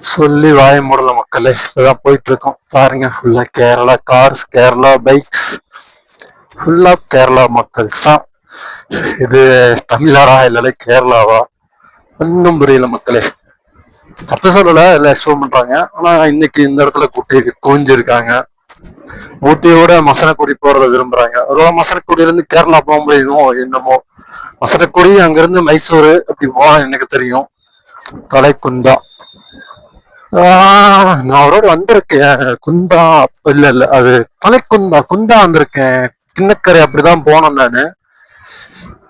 சொல்லி வாய மூடல மக்களே இப்பதான் போயிட்டு இருக்கோம் பாருங்க ஃபுல்லா கேரளா கார்ஸ் கேரளா பைக்ஸ் ஃபுல்லா கேரளா மக்கள்ஸ் தான். இது தமிழ்நாடா இல்ல கேரளாவா? ஒன்றும் புரியல மக்களே. தப்பு சொல்லல எல்லாம் எக்ஸ்பிளைன் பண்றாங்க. ஆனா இன்னைக்கு இந்த இடத்துல குட்டி கோஞ்சிருக்காங்க ஊட்டியோட மசனக்குடி போறத விரும்புறாங்க. ஒருவேளை மசனக்குடியில இருந்து கேரளா போக முடியுமோ என்னமோ. மசனக்குடி அங்கிருந்து மைசூரு அப்படி போலாம் எனக்கு தெரியும். தலைக்குந்தா. நான் ஒரு வந்திருக்கேன். குந்தா இல்ல இல்ல அது தலைக்குந்தா குந்தா வந்திருக்கேன். கிண்ணக்கரை அப்படிதான் போனோம் நானு.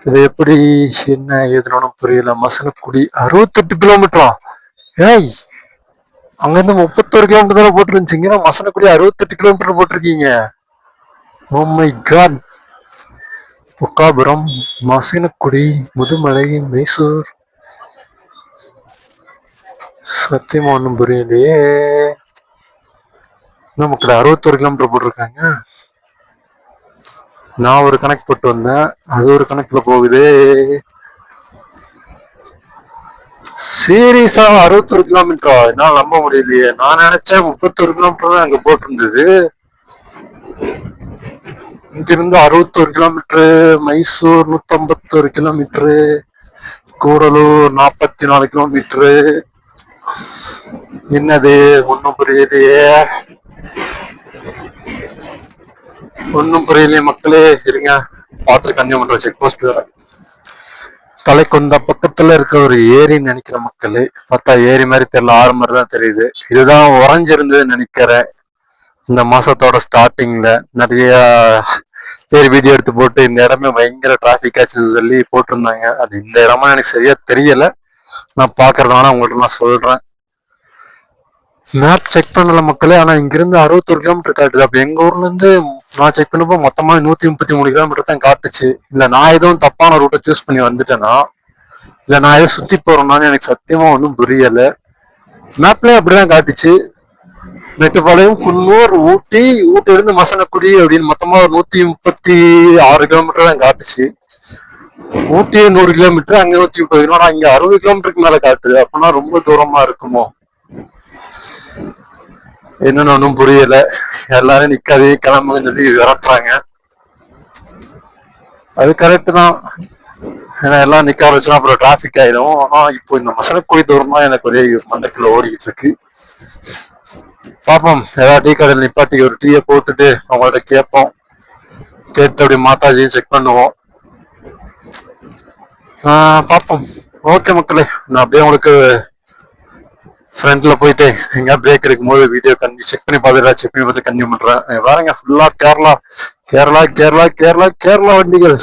இது எப்படி என்ன ஏதுன்னு புரியல. மசனக்குடி அறுபத்தெட்டு கிலோமீட்டரா ஏய் அங்க இருந்து முப்பத்தொரு கிலோமீட்டர் தானே போட்டுருந்துச்சிங்க மசனக்குடி அறுபத்தெட்டு கிலோமீட்டர் போட்டிருக்கீங்க. ஓமை கான் காட். பொக்காபுரம் மசனக்குடி முதுமலை மைசூர். சத்தியமா ஒன்றும் புரியலையே. நமக்கு அறுபத்தொரு கிலோமீட்டர் போட்டிருக்காங்க. நான் ஒரு கணக்கு போட்டு வந்தேன். அது ஒரு கணக்குல போகுதே. சீரியஸா அறுபத்தொரு கிலோமீட்டரா என்னால் நம்ப முடியலையே. நான் நினைச்சேன் முப்பத்தொரு கிலோமீட்டர் தான் அங்க போட்டிருந்தது. இங்கிருந்து அறுபத்தொரு கிலோமீட்டரு மைசூர் நூத்தம்பத்தொரு கிலோமீட்டரு கூடலூர் நாற்பத்தி நாலு கிலோமீட்டரு என்னது? ஒன்னும் புரியலையே. ஒன்னும் புரியலையே மக்களே. இருங்க. பார்த்து கன்னியம் பண்ற செக் போஸ்ட் வேற. தலைக்கொண்ட பக்கத்துல இருக்க ஒரு ஏரின்னு நினைக்கிற மக்களே. பார்த்தா ஏரி மாதிரி தெரியல. ஆறு மாதிரி தான் தெரியுது. இதுதான் உறைஞ்சிருந்ததுன்னு நினைக்கிறேன் இந்த மாசத்தோட ஸ்டார்டிங்ல நிறைய பேர் வீடியோ எடுத்து போட்டு இந்த இடமே பயங்கர டிராபிக் ஆச்சுன்னு சொல்லி போட்டிருந்தாங்க. அது இந்த இடமா எனக்கு சரியா தெரியல. நான் பாக்குறதுனால உங்கள்ட்ட நான் சொல்றேன். மேப் செக் பண்ணல மக்களே ஆனா இங்கிருந்து அறுபத்தொரு கிலோமீட்டர் காட்டுது. அப்ப எங்க ஊர்ல இருந்து நான் செக் பண்ணப்போ மொத்தமா நூத்தி முப்பத்தி மூணு கிலோமீட்டர் தான் காட்டுச்சு. இல்ல நான் எதுவும் தப்பான ரூட்டை சூஸ் பண்ணி வந்துட்டேன்னா இல்ல நான் எதுவும் சுத்தி போகிறேன்னான்னு எனக்கு சத்தியமா ஒன்றும் புரியல. மேப்லயே அப்படிதான் காட்டுச்சு. நெட்டுப்பாளையம் குன்னூர் ஊட்டி ஊட்டி மசனக்குடி அப்படின்னு மொத்தமா ஒரு நூத்தி முப்பத்தி ஆறு கிலோமீட்டர் தான் காட்டுச்சு. ஊட்டி நூறு கிலோமீட்டர் அங்க நூத்தி முப்பது. கிலோமீட்டர் இங்க அறுபது கிலோமீட்டருக்கு மேல காட்டுது அப்படின்னா ரொம்ப தூரமா இருக்குமோ? என்னன்னு ஒன்றும் புரியல. எல்லாரும் நிக்காதே கிளம்புன்னு சொல்லி விரட்டுறாங்க. அது கரெக்ட் தான். ஏன்னா எல்லாம் நிக்க வச்சுன்னா அப்புறம் டிராபிக் ஆயிடும் ஆனா இப்போ இந்த மசனக்குடி தூரம் தான் எனக்கு ஒரே மண்டக்கில் ஓடிக்கிட்டு இருக்கு. பாப்போம். ஏதாவது டீ கடையில் நிப்பாட்டி ஒரு டீயை போட்டுட்டு அவங்கள்ட்ட கேட்போம். கேட்டு அப்படி மாதாஜியும் செக் பண்ணுவோம். பார்ப்போம் ஓகே மக்களே நான் அப்படியே உங்களுக்கு ஃப்ரண்ட்ல போயிட்டு எங்க பிரேக் இருக்கும் போது வீடியோ கண்டி செக் பண்ணி பார்த்துட்டா செக் பண்ணி பார்த்து கண்டினியூ பண்றேன். இங்க பாருங்க ஃபுல்லா கேரளா கேரளா கேரளா கேரளா கேரளா வண்டிகள்.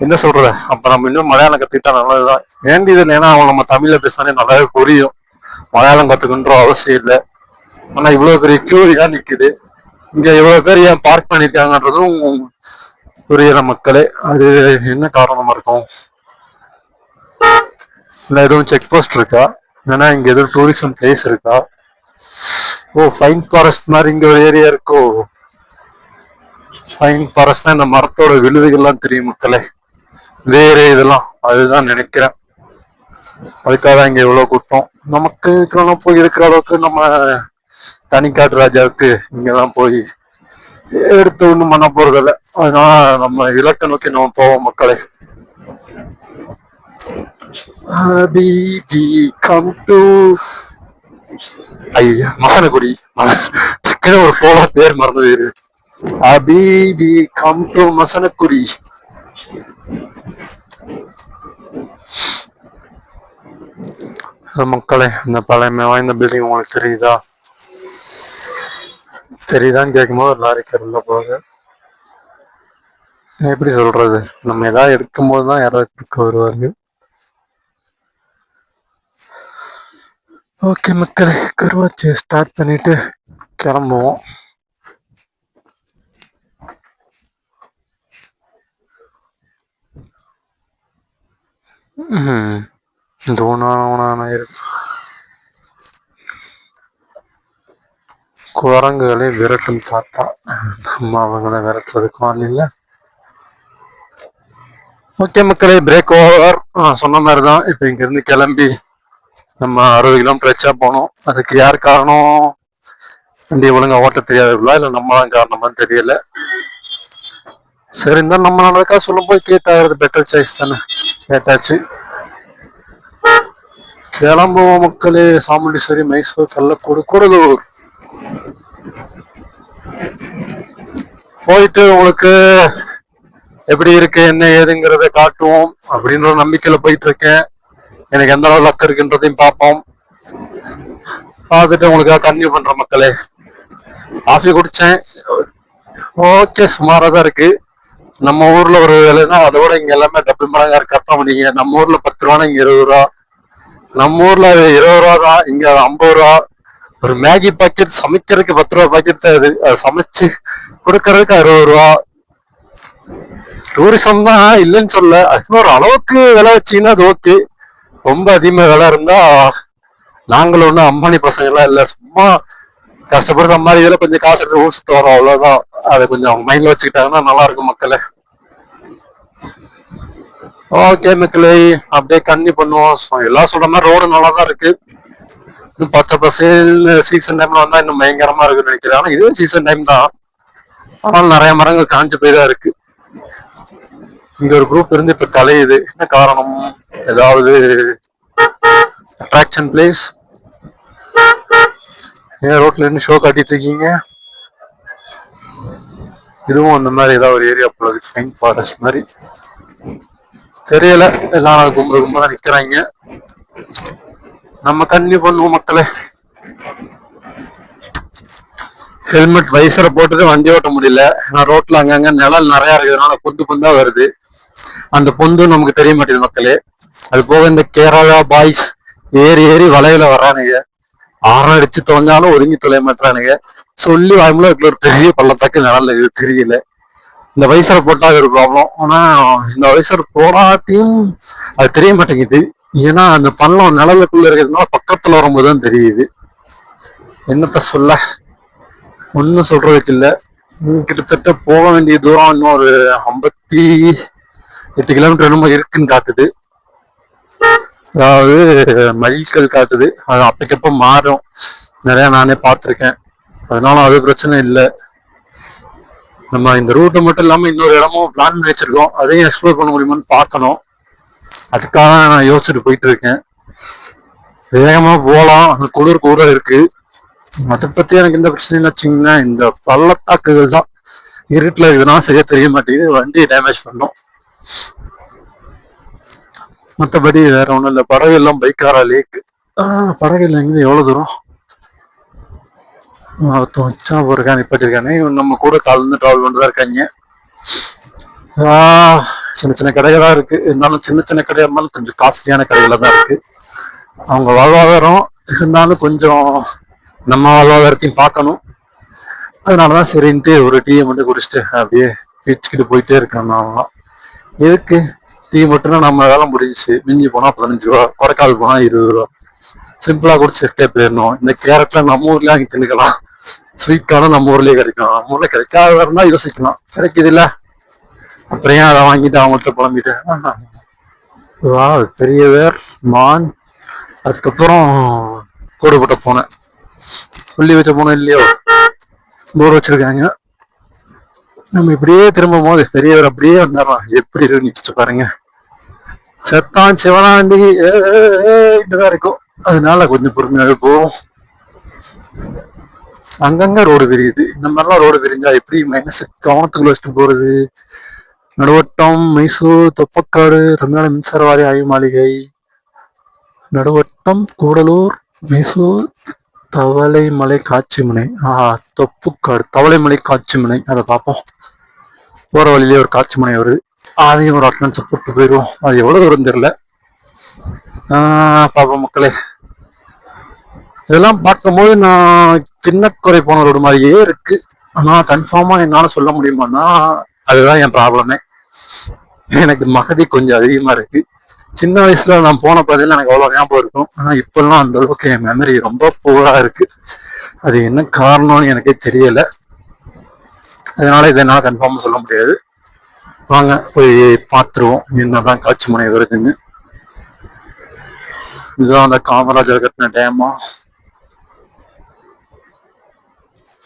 என்ன சொல்றது அப்ப நம்ம இன்னும் மலையாளம் கத்துக்கிட்டா நல்லதுதான். வேண்டியது இல்லை ஏன்னா அவங்க நம்ம தமிழ்ல பேசினாலே நல்லாவே புரியும். மலையாளம் கத்துக்கன்ற அவசியம் இல்லை. ஆனா இவ்வளவு பெரிய கியூரியா நிக்குது. இங்க இவ்வளவு பேர் ஏன் பார்க் பண்ணிருக்காங்கன்றதும் புரியல மக்களே. அது என்ன காரணமா இருக்கும்? இல்லை எதுவும் செக் போஸ்ட் இருக்கா? ஏன்னா இங்கே எதுவும் டூரிசம் பிளேஸ் இருக்கா? ஓ ஃபைன் ஃபாரஸ்ட் மாதிரி இங்கே ஒரு ஏரியா இருக்கோ? ஃபைன் ஃபாரஸ்ட்னா இந்த மரத்தோட விழுதுகள்லாம் தெரியும் மக்களே. வேற இதெல்லாம் அதுதான் நினைக்கிறேன். அதுக்காக தான் இங்கே இவ்வளவு கூட்டம். நமக்கு இருக்கிறவங்க போய் இருக்கிற அளவுக்கு நம்ம தனிக்காட்டு ராஜாவுக்கு இங்கெல்லாம் போய் எடுத்து ஒன்றும் பண்ண போறதில்ல அதனால நம்ம இலக்கை நோக்கி நம்ம போவோம் மக்களே. Habibi, கம் டு ஐயா மசனகுடி டக்குனு ஒரு போல பேர் மறந்து அபிபி கம் டு மசனக்குடி. மக்களே இந்த பழமை வாய்ந்த பில்டிங் உங்களுக்கு தெரியுதா? தெரியுதான்னு கேட்கும்போது ஒரு லாரி கருல போகுது எப்படி சொல்றது? நம்ம ஏதாவது எடுக்கும்போது தான் யாராவது குறுக்க வருவார்கள் ஓகே மக்களே கருவாச்சி ஸ்டார்ட் பண்ணிட்டு கிளம்புவோம். ம் தூணான இருக்கு. குரங்குகளை விரட்டும் தாத்தா. நம்ம அவங்கள விரட்டுறதுக்கும் ஆள் இல்லை. ஓகே மக்களே பிரேக் ஓவர் சொன்ன மாதிரி தான் இப்போ இங்கேருந்து கிளம்பி நம்ம அறுபது கிலோமீட்டர் எச்சா போனோம் அதுக்கு யார் காரணம்? வண்டி ஒழுங்கா ஓட்ட தெரியாதுங்களா இல்ல நம்ம காரணமான்னு தெரியல. சரி இருந்தாலும் நம்ம நடக்கா சொல்லும் போது கேட்டாகிறது பெட்டர் சாய்ஸ் தானே. கேட்டாச்சு. கிளம்புவோம் மக்களே. சாமுண்டீஸ்வரி மைசூர் கள்ளக்கூடு கூடலூர். போயிட்டு உங்களுக்கு எப்படி இருக்கு என்ன ஏதுங்கிறத காட்டுவோம் அப்படின்ற நம்பிக்கையில போயிட்டு இருக்கேன். எனக்கு எந்த அளவு லக்கு இருக்குன்றதையும் பார்ப்போம். பார்த்துட்டு உங்களுக்காக கன்டினியூ பண்ற மக்களே. காஃபி குடிச்சேன். ஓகே சுமாராக தான் இருக்கு. நம்ம ஊர்ல ஒரு விலைன்னா அதோட இங்க எல்லாமே டபுள் மடங்கா இருக்கு. கரெக்டா பண்ணீங்க நம்ம ஊர்ல பத்து ரூபா இங்க இருபது ரூபா. நம்ம ஊர்ல இருபது ரூபா தான் இங்க ஐம்பது ரூபா. ஒரு மேகி பாக்கெட் சமைக்கிறதுக்கு பத்து ரூபா பாக்கெட் தான் இது. சமைச்சு கொடுக்கறதுக்கு அறுபது ரூபா. டூரிசம் தான் இல்லைன்னு சொல்ல அது ஒரு அளவுக்கு விலை வச்சீங்கன்னா அது ஓகே ரொம்ப அதிகமாக விலை இருந்தா நாங்களும் ஒன்றும் அம்பானி பசங்க எல்லாம் இல்லை. சும்மா கஷ்டப்பட்டு சம்பாதிக்கல கொஞ்சம் காசு எடுத்து ஊசிட்டு வரோம். அவ்வளோதான் அதை கொஞ்சம் அவங்க மைண்ட்ல வச்சுக்கிட்டாங்கன்னா நல்லா இருக்கும் மக்களே. ஓகே மக்களே அப்படியே கன்னி பண்ணுவோம். எல்லாம் சொல்ற மாதிரி ரோடு நல்லா தான் இருக்கு. இன்னும் பச்சை பசேல் சீசன் டைம்ல வந்தா இன்னும் பயங்கரமா இருக்குன்னு நினைக்கிறேன். ஆனா இதுவும் சீசன் டைம் தான். ஆனால் நிறைய மரங்கள் காஞ்சு போய் தான் இருக்கு. இங்க ஒரு குரூப் இருந்து இப்ப கலையுது. என்ன காரணம்? ஏதாவது அட்ராக்ஷன் பிளேஸ் ஏன் ரோட்ல இருந்து ஷோ காட்டிட்டு இருக்கீங்க? இதுவும் அந்த மாதிரி ஏதாவது ஒரு ஏரியா போல இருக்கு. ஃபைன் ஃபாரஸ்ட் மாதிரி. தெரியல. எல்லாம் நாள் கும்பல் கும்பலா நிக்கிறாங்க. நம்ம கண்ணி பண்ணுவோம் மக்களே. ஹெல்மெட் வைசரை போட்டுட்டு வண்டி ஓட்ட முடியல. நான் ரோட்ல அங்கங்க நிழல் நிறைய இருக்கிறதுனால பொந்து பொந்தா வருது. அந்த பொந்து நமக்கு தெரிய மாட்டேங்குது மக்களே. அது போக இந்த கேரளா பாய்ஸ் ஏறி ஏறி வலையில வர்றானுங்க. ஆரம் அடிச்சு தொலைஞ்சாலும் ஒதுங்கி தொலைய மாட்டானுங்க சொல்லி வாய்மூலம் ஒரு பெரிய பள்ளத்தாக்கு நடல இது தெரியல. இந்த வைசரை போட்டா ஒரு ப்ராப்ளம். ஆனா இந்த வைசர் போடாட்டியும் அது தெரிய மாட்டேங்குது. ஏன்னா அந்த பள்ளம் நிழலுக்குள்ள இருக்கிறதுனால பக்கத்துல வரும்போது தான் தெரியுது. என்னத்த சொல்ல? ஒன்றும் சொல்றதுக்கு இல்லை. கிட்டத்தட்ட போக வேண்டிய தூரம் இன்னும் ஒரு ஐம்பத்தி எட்டு கிலோமீட்டர் என்னமோ இருக்குன்னு காட்டுது. அதாவது மைல்கள் காட்டுது. அது அப்பக்கப்ப மாறும். நிறைய நானே பார்த்துருக்கேன். அதனால அது பிரச்சனை இல்லை. நம்ம இந்த ரூட்டை மட்டும் இல்லாமல் இன்னொரு இடமும் பிளான் பண்ணி வச்சிருக்கோம். அதையும் எக்ஸ்ப்ளோர் பண்ண முடியுமான்னு பார்க்கணும். அதுக்காக நான் யோசிச்சுட்டு போயிட்டு இருக்கேன் வேகமாக போகலாம். அந்த குளிர் கூட இருக்கு. அதை பத்தி எனக்கு எந்த பிரச்சனையும் வச்சுங்கன்னா இந்த பள்ளத்தாக்குகள் தான். இருட்டில் இருக்குதுன்னா சரியா தெரிய மாட்டேங்குது. வண்டி டேமேஜ் பண்ணும். மற்றபடி வேற ஒன்றும் இல்லை. படகு எல்லாம் பைக்காரா லேக் படகு எங்கே எவ்வளோ தூரம்? வச்சா போயிருக்காங்க நிப்பாட்டிருக்கானே இவன் நம்ம கூட காலேருந்து ட்ராவல் பண்ணிட்டு இருக்காங்க. ஆஹ் சின்ன சின்ன தான் இருக்கு. இருந்தாலும் சின்ன சின்ன கடையாக இருந்தாலும் கொஞ்சம் காஸ்ட்லியான கடைகளா தான் இருக்கு. அவங்க வாழ்வாதாரம் இருந்தாலும் கொஞ்சம் நம்ம வாழ்வாதாரத்தையும் பார்க்கணும். அதனாலதான் சரின்ட்டு ஒரு டீயை மட்டும் குடிச்சிட்டு அப்படியே பீச்சுக்கிட்டு போயிட்டே இருக்கேன் நான் எதுக்கு? டீ மட்டும்னா நம்ம வேலை முடிஞ்சுச்சு. மிஞ்சி போனால் பதினஞ்சு ரூபா கொடைக்கால் போனால் இருபது ரூபா. சிம்பிளாக குடிச்சு எஸ்கேப் போயிடணும் இந்த கேரட்டில் நம்ம ஊர்லேயே அங்கே தின்னுக்கலாம். ஸ்வீட் நம்ம ஊர்லேயே கிடைக்கும். நம்ம ஊரில் கிடைக்காத இருந்தா யோசிக்கலாம். கிடைக்குது இல்லை அப்புறம் ஏன் அதை வாங்கிட்டு அவங்கள்ட்ட புலம்பிட்டு? வா பெரியவர் மான். அதுக்கப்புறம் கூடுபட்ட போனேன் புள்ளி வச்ச போனோம் இல்லையோ? போர் வச்சிருக்காங்க. நம்ம இப்படியே திரும்பும் போது பெரியவர் அப்படியே வந்துடலாம் எப்படி இருக்கு நிச்சு பாருங்க. செத்தான் சிவனாண்டி தான் இருக்கும். அதனால கொஞ்சம் பொறுமையாக போவோம். அங்கங்க ரோடு விரியுது. இந்த மாதிரிலாம் ரோடு விரிஞ்சா எப்படி மைனஸ் கவனத்துக்குள்ள வச்சுட்டு போறது? நடுவட்டம் மைசூர் தொப்பக்காடு தமிழ்நாடு மின்சார வாரிய ஆய்வு மாளிகை. நடுவட்டம் கூடலூர் மைசூர் தவளைமலை காட்சிமனை ஆஹா தொப்புக்காடு தவளைமலை காட்சிமனை அதை பார்ப்போம். போகிற வழியிலே ஒரு காட்சிமுனை வருது. அதையும் ஒரு அட்டனன்ஸை போட்டு போயிடுவோம். அது எவ்வளோ தூரம் தெரில பாப்பா பாப்போம் மக்களே. இதெல்லாம் பார்க்கும்போது நான் கிண்ணக்குறை போன ரோடு மாதிரியே இருக்கு. ஆனால் கன்ஃபார்மாக என்னால் சொல்ல முடியுமான்னா அதுதான் என் ப்ராப்ளமே எனக்கு மகதி கொஞ்சம் அதிகமாக இருக்கு. சின்ன வயசுல நான் போன பதில எனக்கு அவ்வளோ ஞாபகம் இருக்கும். ஆனால் இப்பெல்லாம் அந்த அளவுக்கு என் மெமரி ரொம்ப புவராக இருக்கு. அது என்ன காரணம்னு எனக்கே தெரியலை. அதனால இதை என்னால் கன்ஃபார்மாக சொல்ல முடியாது. வாங்க போய் பார்த்துருவோம். என்னதான் காட்சி முனை வருதுன்னு. இதுதான் அந்த காமராஜர் கட்டின டேமா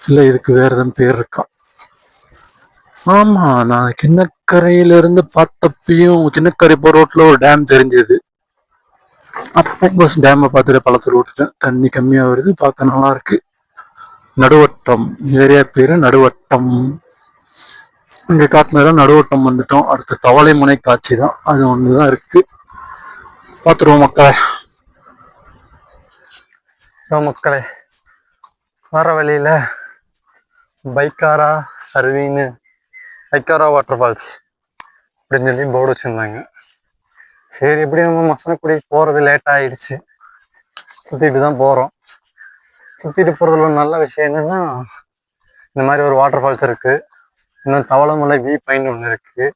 இல்லை இதுக்கு வேற எதுவும் பேர் இருக்கா? ஆமா நான் கிண்ணக்கரையில இருந்து பார்த்தப்பையும் கிண்ணக்கரை போற ரோட்ல ஒரு டேம் தெரிஞ்சது. அப்போ பஸ் டேமை பார்த்துட்டு பழத்தில் விட்டுட்டேன் தண்ணி கம்மியாக வருது பார்க்க நல்லா இருக்கு. நடுவட்டம். ஏரியா பேரு நடுவட்டம். இங்க காட்டினதான் நடுவட்டம் வந்துட்டோம். அடுத்து தவளை முனை காட்சி தான். அது ஒண்ணுதான் இருக்கு. பார்த்துருவோம் மக்களை. மக்களை மக்களே. வர வழியில பைக்காரா அருவின்னு பைக்காரா வாட்டர் ஃபால்ஸ் அப்படின்னு சொல்லி போர்டு வச்சுருந்தாங்க. சரி எப்படி நம்ம மசனக்குடி போகிறது லேட் ஆயிடுச்சு. சுற்றிட்டு தான் போகிறோம் சுற்றிட்டு போகிறதுல ஒரு நல்ல விஷயம் என்னென்னா இந்த மாதிரி ஒரு வாட்டர் ஃபால்ஸ் இருக்குது இன்னும் தவளமலை வியூ பாயிண்ட் ஒன்று இருக்குது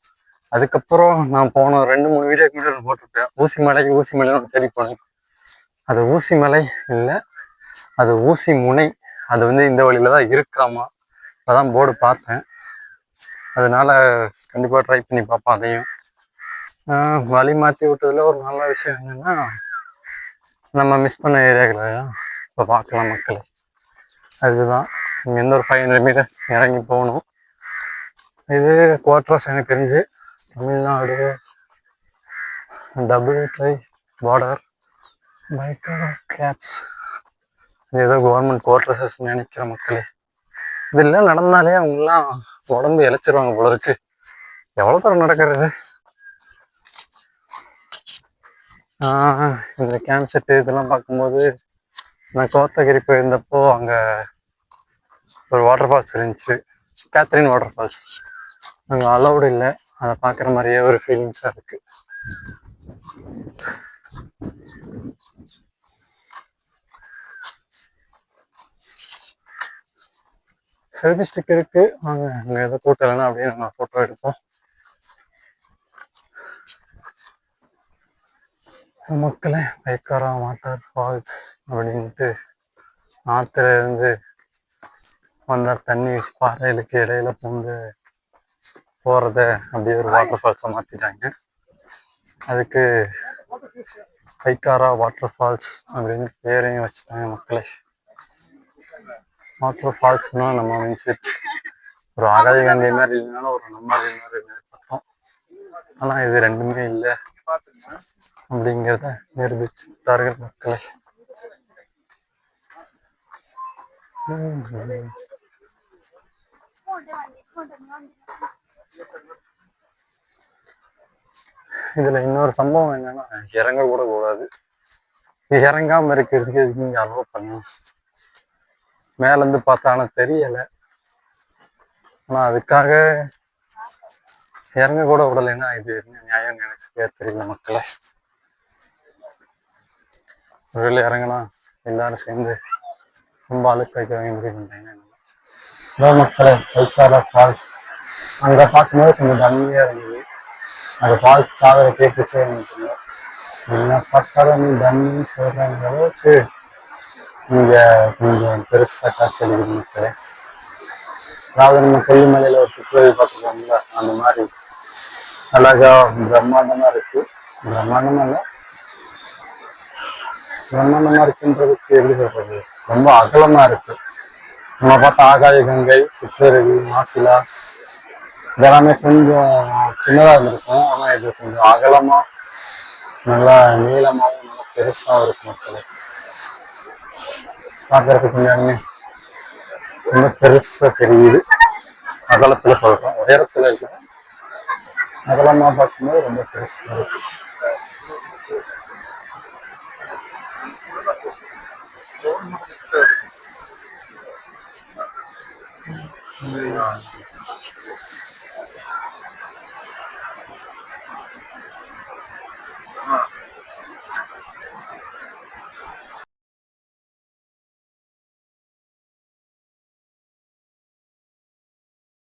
அதுக்கப்புறம் நான் போன ரெண்டு மூணு வீடியோக்கு முன்னாடி ஒன்று போட்டிருப்பேன். ஊசி மலைக்கு ஊசி மலைன்னு தேடி போனேன். அது ஊசி மலை இல்லை அது ஊசி முனை. அது வந்து இந்த வழியில் தான் இருக்காமா அதான் போர்டு பார்த்தேன். அதனால் கண்டிப்பாக ட்ரை பண்ணி பார்ப்போம் அதையும். வழி மாற்றி விட்டதில் ஒரு நல்ல விஷயம் என்னென்னா நம்ம மிஸ் பண்ண ஏரியாக்களை இப்போ பார்க்கலாம் மக்களை. அதுதான். இங்கேருந்து ஒரு ஃபைவ் ஹண்ட்ரட் மீட்டர் இறங்கி போகணும். இது குவார்டர்ஸ் எனக்கு தெரிஞ்சு Tamil Nadu double tri border biker caps ஏதோ கவர்மெண்ட் குவார்டர்ஸஸ் நினைக்கிற மக்களே. இதெல்லாம் நடந்தாலே அவங்கெல்லாம் உடம்பு இழைச்சிருவாங்க போல இருக்கு. எவ்வளோ தூரம் நடக்கிறது? இந்த கேம்ப் செட்டு இதெல்லாம் பார்க்கும்போது நான் கோத்தகிரி போயிருந்தப்போ அங்கே ஒரு வாட்டர் ஃபால்ஸ் இருந்துச்சு. கேத்ரின் வாட்டர் ஃபால்ஸ் அங்கே அலௌடு இல்லை. அதை பார்க்குற மாதிரியே ஒரு ஃபீலிங்ஸாக இருக்குது செல்ஃபி ஸ்டிக் இருக்கு. வாங்க அங்கே எதோ கூட்டலைன்னா அப்படியே நம்ம ஃபோட்டோ எடுப்போம். மக்களே பைக்காரா வாட்டர் ஃபால்ஸ் அப்படின்ட்டு ஆற்றுல இருந்து வந்த தண்ணி பாறைகளுக்கு இடையில பூந்து போகிறத அப்படியே ஒரு வாட்டர் ஃபால்ஸை மாற்றிட்டாங்க அதுக்கு கைக்காரா வாட்டர் ஃபால்ஸ் அப்படின்னு பேரையும் வச்சுட்டாங்க மக்களே. வாட்டர் ஃபால்ஸ்னா நம்ம மீன்ஸ் ஒரு ஆகாய கங்கை மாதிரி இல்லைனாலும் ஒரு நம்மாரி மாதிரி பார்த்தோம் ஆனால் இது ரெண்டுமே இல்லை அப்படிங்கிறத நிரூபித்தார்கள் மக்களை. உம். இதுல இன்னொரு சம்பவம் என்னன்னா இறங்க கூட கூடாது. இறங்காம இருக்கிறதுக்கு எதுக்கு நீங்க அலோவ் பண்ணணும்? மேல இருந்து பார்த்தானா தெரியல. ஆனா அதுக்காக இறங்க கூட விடலைன்னா இது? என்ன நியாயம் எனக்கு தெரியல மக்களை. ஒருவேளை இறங்கினா எல்லாரும் சேர்ந்து ரொம்ப அழுக்க வைக்க வேண்டியிருந்தாங்க மக்களே பைக்காரா ஃபால்ஸ் அங்க பார்க்கும்போது கொஞ்சம் தண்ணியா இருந்தது. அந்த ஃபால்ஸ் காதல கேட்டுச்சே எனக்கு என்ன பார்த்தாலும் நீ தண்ணி சொல்றாங்க அளவுக்கு இங்க கொஞ்சம் பெருசா காட்சி அளிக்குது மக்களே. அதாவது நம்ம கொல்லிமலையில ஒரு சுற்றுலா பார்த்துருக்கோம்ல அந்த மாதிரி. அழகா பிரம்மாண்டமா இருக்கு. பிரம்மாண்டமா இல்ல. பிரம்மாண்டமா இருக்குன்றதுக்கு எப்படி சொல்றது? ரொம்ப அகலமா இருக்கு. நம்ம பார்த்தா ஆகாய கங்கை சிற்றருவி மாசிலா இதெல்லாமே கொஞ்சம் சின்னதா இருந்திருக்கும். ஆனா இது கொஞ்சம் அகலமா நல்லா நீளமாவும் நல்லா பெருசாவும் இருக்கும் மக்கள். பார்க்கறதுக்கு கொஞ்சம் ரொம்ப பெருசா தெரியுது. அகலத்துல சொல்றோம். உயரத்துல இருக்கு அகலமா பார்க்கும்போது ரொம்ப பெருசா இருக்கு. 嗯